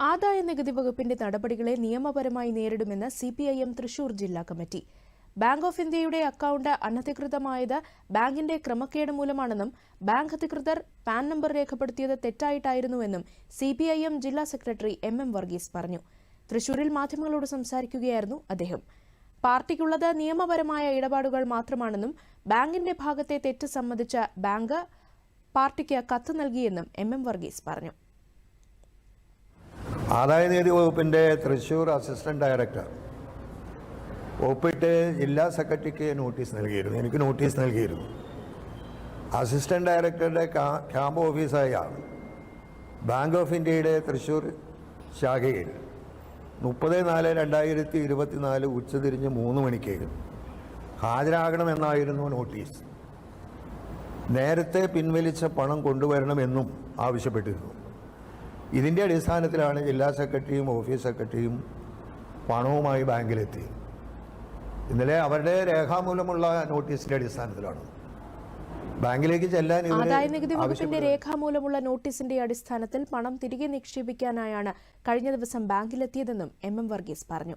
ആദായ നികുതി വകുപ്പിന്റെ നടപടികളെ നിയമപരമായി നേരിടുമെന്ന് C P I M Thrissur ജില്ലാ കമ്മിറ്റി. ബാങ്ക് ഓഫ് ഇന്ത്യയുടെ അക്കൌണ്ട് അനധികൃതമായത് ബാങ്കിന്റെ ക്രമക്കേട് മൂലമാണെന്നും ബാങ്ക് അധികൃതർ പാൻ നമ്പർ രേഖപ്പെടുത്തിയത് തെറ്റായിട്ടായിരുന്നുവെന്നും സി പി ഐ എം ജില്ലാ സെക്രട്ടറി എം എം വർഗീസ് പറഞ്ഞു. തൃശൂരിൽ മാധ്യമങ്ങളോട് സംസാരിക്കുകയായിരുന്നു അദ്ദേഹം. പാർട്ടിക്കുള്ളത് നിയമപരമായ ഇടപാടുകൾ മാത്രമാണെന്നും ബാങ്കിന്റെ ഭാഗത്തെ തെറ്റ് സംബന്ധിച്ച ബാങ്ക് പാർട്ടിക്ക് കത്ത് നൽകിയെന്നും എം എം വർഗീസ് പറഞ്ഞു. ആദായനികുതി വകുപ്പിന്റെ തൃശ്ശൂർ അസിസ്റ്റന്റ് ഡയറക്ടർ. ഒപ്പിട്ട് ജില്ലാ സെക്രട്ടറിക്ക് നോട്ടീസ് നൽകിയിരുന്നു. എനിക്ക് നോട്ടീസ് നൽകിയിരുന്നു. അസിസ്റ്റന്റ് ഡയറക്ടറുടെ ക്യാമ്പ് ഓഫീസായ ബാങ്ക് ഓഫ് ഇന്ത്യയുടെ തൃശ്ശൂർ ശാഖയിൽ മുപ്പത് നാല് രണ്ടായിരത്തി ഇരുപത്തിനാല് ഉച്ചതിരിഞ്ഞ് മൂന്ന് മണിക്ക് ഹാജരാകണമെന്നായിരുന്നു നോട്ടീസ്. നേരത്തെ പിൻവലിച്ച പണം കൊണ്ടുവരണമെന്നും ആവശ്യപ്പെട്ടിരുന്നു. ഇതിന്റെ അടിസ്ഥാനത്തിലാണ് ജില്ലാ സെക്രട്ടറിയും ഓഫീസ് സെക്രട്ടറിയും പണവുമായി ബാങ്കിലെത്തി. ഇന്നലെ അവരുടെ രേഖാമൂലമുള്ള നോട്ടീസിന്റെ അടിസ്ഥാനത്തിലാണ്. ബാങ്കിലേക്ക് ചെല്ലാൻ ആദായ നികുതി വകുപ്പിന്റെ രേഖാമൂലമുള്ള നോട്ടീസിന്റെ അടിസ്ഥാനത്തിൽ പണം തിരികെ നിക്ഷേപിക്കാനായാണ് കഴിഞ്ഞ ദിവസം ബാങ്കിലെത്തിയതെന്നും എം എം വർഗീസ് പറഞ്ഞു.